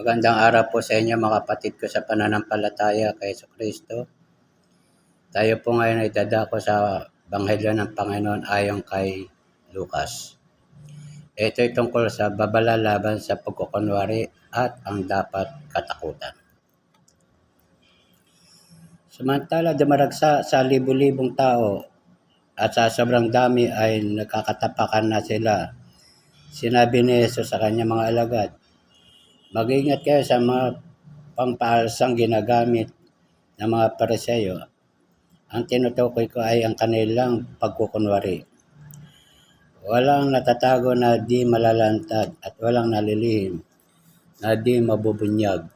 Magandang araw po sa inyo mga kapatid ko sa pananampalataya kay Yesu Kristo. Tayo po ngayon ay dadako sa Banghelyo ng Panginoon ayon kay Lucas. Ito ay tungkol sa babala laban sa pagkukunwari at ang dapat katakutan. Samantala dumaragsa sa libu-libong tao at sa sobrang dami ay nagkakatapakan na sila. Sinabi ni Jesus sa kanyang mga alagad, Mag-ingat kayo sa mga pangpaalsang ginagamit ng mga pariseyo. Ang tinutukoy ko ay ang kanilang pagkukunwari. Walang natatago na di malalantad at walang nalilihim na di mabubunyag.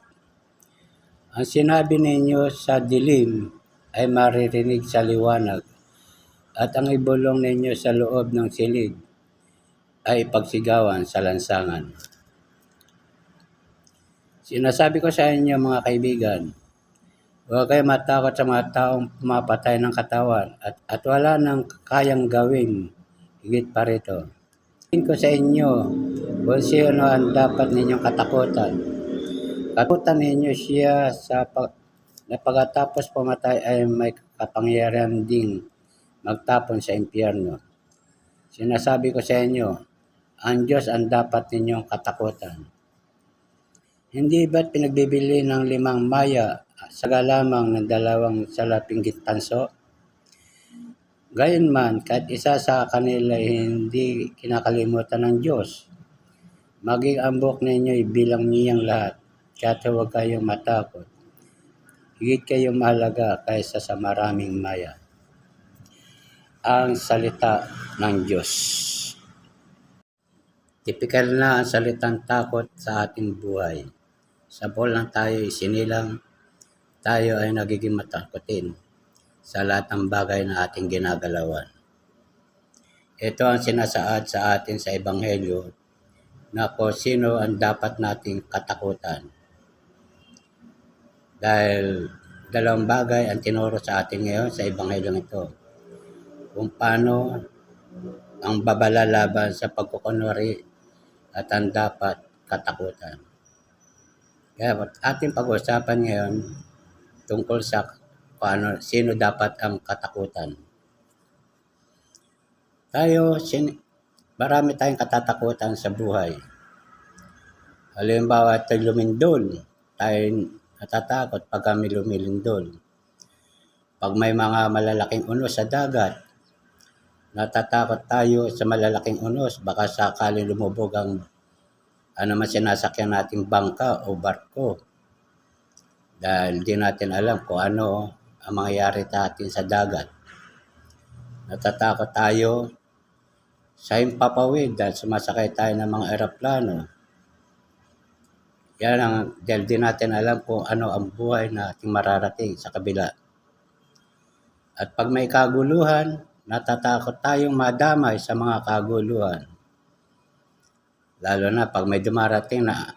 Ang sinabi ninyo sa dilim ay maririnig sa liwanag at ang ibulong ninyo sa loob ng silid ay pagsigawan sa lansangan. Sinasabi ko sa inyo mga kaibigan, huwag kayo matakot sa mga taong pumapatay ng katawan at, at wala nang kayang gawin higit pa rito. Sabihin ko sa inyo kung sino ang dapat ninyong katakutan. Katakutan ninyo siya sa pag, na pagkatapos pumatay ay may kapangyarihan ding magtapon sa impyerno. Sinasabi ko sa inyo, ang Diyos ang dapat ninyong katakutan. Hindi ba't pinagbibili ng limang maya sa lamang ng dalawang salapinggit panso? Gayunman, kahit isa sa kanila hindi kinakalimutan ng Diyos. Maging ambok ninyo bilang niyang lahat, kaya huwag kayong matakot. Higit kayong mahalaga kaysa sa maraming maya. Ang salita ng Diyos. Tipikal na ang salitang takot sa ating buhay. Sa lang tayo isinilang, tayo ay nagiging matakotin sa lahat ng bagay na ating ginagalawan. Ito ang sinasaad sa atin sa Ebanghelyo na kung sino ang dapat nating katakutan. Dahil dalawang bagay ang tinuro sa atin ngayon sa Ebanghelyo ito. Kung paano ang babala laban sa pagkukunwari at ang dapat katakutan. Kaya ating pag-usapan ngayon tungkol sa paano, sino dapat ang katakutan. Tayo, sin, marami tayong katatakutan sa buhay. Halimbawa, tayo lumindol. Tayo natatakot pag kami lumilindol. Pag may mga malalaking unos sa dagat, natatakot tayo sa malalaking unos. Baka sakali lumubog ang ano man sinasakyan nating bangka o barko. Dahil di natin alam kung ano ang mangyayari natin sa dagat. Natatakot tayo sa impapawid dahil sumasakay tayo ng mga eroplano. Yan ang, dahil di natin alam kung ano ang buhay na ating mararating sa kabila. At pag may kaguluhan, natatakot tayong madamay sa mga kaguluhan. Lalo na pag may dumarating na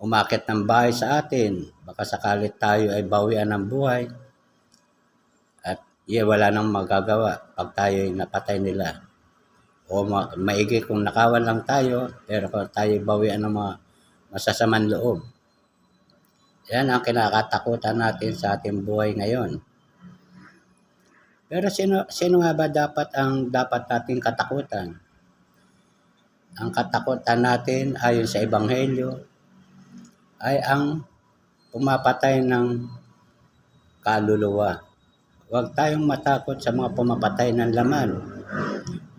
umakit ng bahay sa atin, baka sakalit tayo ay bawian ng buhay at iya wala nang magagawa pag tayo ay napatay nila. O ma- maigi kung nakawan lang tayo, pero kung tayo bawian ng mga masasaman loob. Yan ang kinakatakutan natin sa ating buhay ngayon. Pero sino, sino nga ba dapat ang dapat nating katakutan? Ang katakutan natin ayon sa Ebanghelyo ay ang pumapatay ng kaluluwa. Huwag tayong matakot sa mga pumapatay ng laman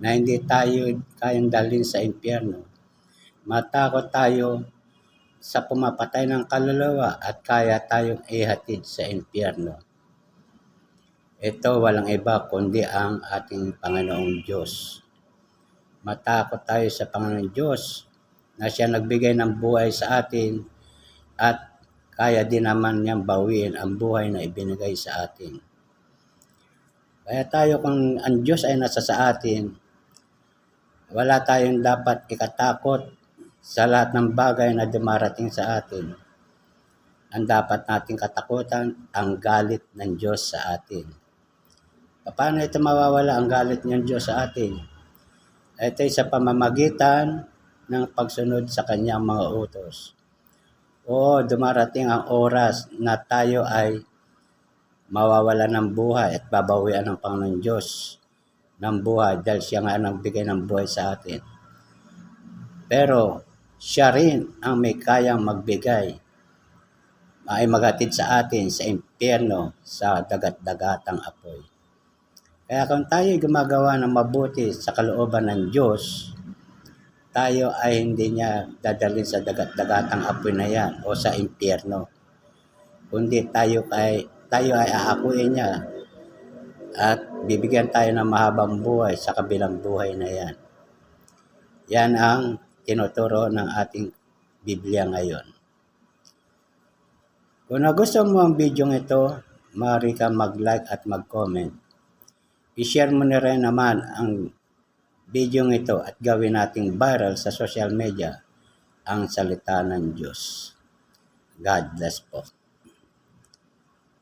na hindi tayo kayang dalhin sa impyerno. Matakot tayo sa pumapatay ng kaluluwa at kaya tayong ihatid sa impyerno. Ito walang iba kundi ang ating Panginoong Diyos matakot tayo sa Panginoon Diyos na siya nagbigay ng buhay sa atin at kaya din naman niyang bawiin ang buhay na ibinigay sa atin. Kaya tayo kung ang Diyos ay nasa sa atin, wala tayong dapat ikatakot sa lahat ng bagay na dumarating sa atin. Ang dapat nating katakutan, ang galit ng Diyos sa atin. Paano ito mawawala ang galit ng Diyos sa atin? Ito ay sa pamamagitan ng pagsunod sa kanyang mga utos. Oo, dumarating ang oras na tayo ay mawawala ng buhay at babawian ng Panginoon Diyos ng buhay dahil siya nga nagbigay ng buhay sa atin. Pero siya rin ang may kayang magbigay ay maghatid sa atin sa impyerno sa dagat-dagatang apoy. Kaya kung tayo gumagawa ng mabuti sa kalooban ng Diyos, tayo ay hindi niya dadalhin sa dagat-dagatang apoy na yan o sa impyerno. Kundi tayo ay tayo ay aakuin niya at bibigyan tayo ng mahabang buhay sa kabilang buhay na yan. Yan ang tinuturo ng ating Biblia ngayon. Kung nagustuhan mo ang video ito, maaari ka mag-like at mag-comment. I-share mo na rin naman ang video ito at gawin nating viral sa social media ang salita ng Diyos. God bless po.